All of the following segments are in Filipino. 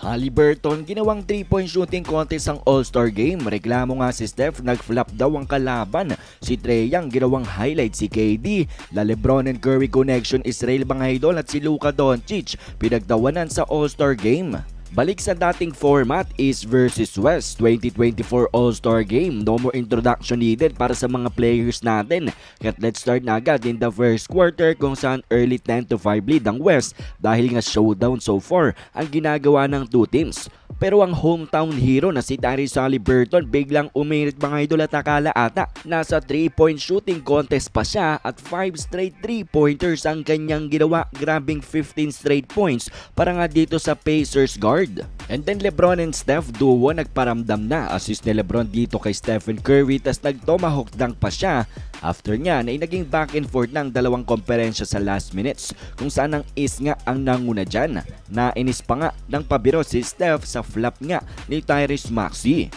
Halliburton ginawang 3-point shooting contest ang All-Star Game. Reklamo nga si Steph, nag-flop daw ang kalaban. Si Trey ginawang highlight si KD. La Lebron and Curry connection Israel Bangaydol at si Luka Doncic pinagtawanan sa All-Star Game. Balik sa dating format East versus West 2024 All-Star Game. No more introduction needed para sa mga players natin. At let's start na agad in the first quarter kung saan early 10 to 5 lead ang West dahil nga showdown so far ang ginagawa ng two teams. Pero ang hometown hero na si Tyrese Halliburton biglang umirit mga idol at akala ata nasa 3-point shooting contest pa siya at 5 straight 3-pointers ang kanyang ginawa. Grabing 15 straight points para nga dito sa Pacers guard. And then Lebron and Steph duo nagparamdam na. Assist ni Lebron dito kay Stephen Curry tas nag-tomahawk dunk pa siya. After niyan ay naging back and forth ng dalawang komperensya sa last minutes kung saan ang is nga ang nanguna dyan. Nainis pa nga ng pabiro si Steph sa flop nga ni Tyrese Maxey.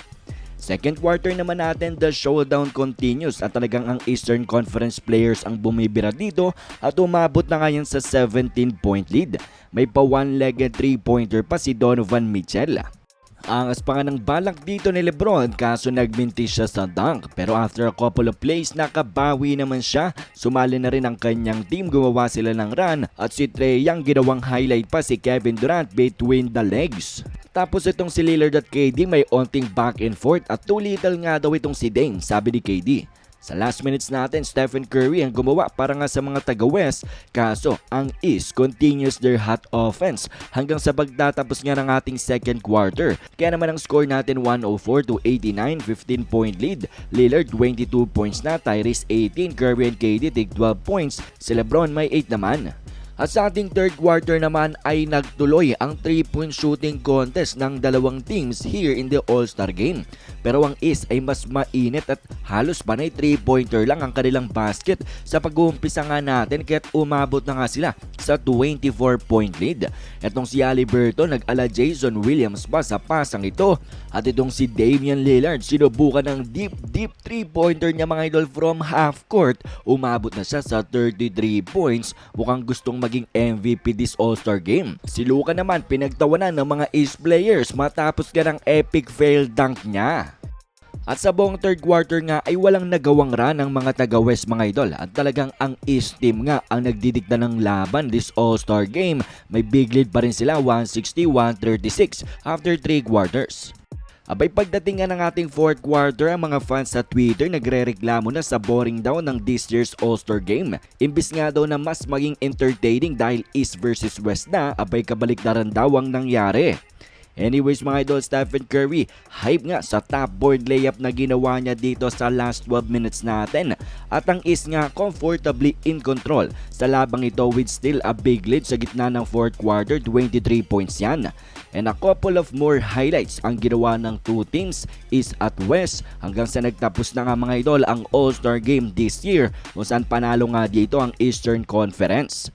Second quarter naman natin, the showdown continues at talagang ang Eastern Conference players ang bumibira dito at umabot na ngayon sa 17-point lead. May pa one-legged three-pointer pa si Donovan Mitchell. Angas pa nga ng balak dito ni Lebron kaso nagminti siya sa dunk pero after a couple of plays nakabawi naman siya. Sumali na rin ang kanyang team gumawa sila ng run at si Trey Young ginawang highlight pa si Kevin Durant between the legs. Tapos itong si Lillard at KD may onting back and forth at too little nga daw itong si Dame sabi ni KD. Sa last minutes natin, Stephen Curry ang gumawa para nga sa mga taga-West. Kaso, ang East continues their hot offense hanggang sa pagtatapos nga ng ating second quarter. Kaya naman ang score natin 104 to 89, 15 point lead. Lillard 22 points na, Tyrese 18, Curry and KD tig 12 points. Si Lebron may 8 naman. At sa ating third quarter naman ay nagtuloy ang 3-point shooting contest ng dalawang teams here in the All-Star Game. Pero ang East ay mas mainit at halos panay 3-pointer lang ang kanilang basket sa pag-uumpisa nga natin kaya't umabot na nga sila sa 24-point lead. Etong si Halliburton nag-ala Jason Williams pa sa pasang ito at itong si Damian Lillard sinubukan ng deep deep 3-pointer niya mga idol from half court. Umabot na siya sa 33 points. Mukhang gustong maging MVP this All-Star Game. Si Luka naman pinagtawanan ng mga East players matapos ka ng epic fail dunk niya. At sa buong third quarter nga ay walang nagawang run ng mga taga-West mga idol at talagang ang East team nga ang nagdidikta ng laban this All-Star game. May big lead pa rin sila 160-136 after 3 quarters. Abay pagdating nga ng ating fourth quarter, ang mga fans sa Twitter nagre-reklamo na sa boring daw ng this year's All-Star Game. Imbis nga daw na mas maging entertaining dahil East versus West na, abay kabaliktaran daw ang nangyari. Anyways mga idol, Stephen Curry, hype nga sa top board layup na ginawa niya dito sa last 12 minutes natin. At ang is nga comfortably in control sa labang ito with still a big lead sa gitna ng fourth quarter, 23 points yan. And a couple of more highlights ang ginawa ng two teams is at West hanggang sa nagtapos na nga mga idol ang All-Star Game this year kung saan panalo nga dito ang Eastern Conference.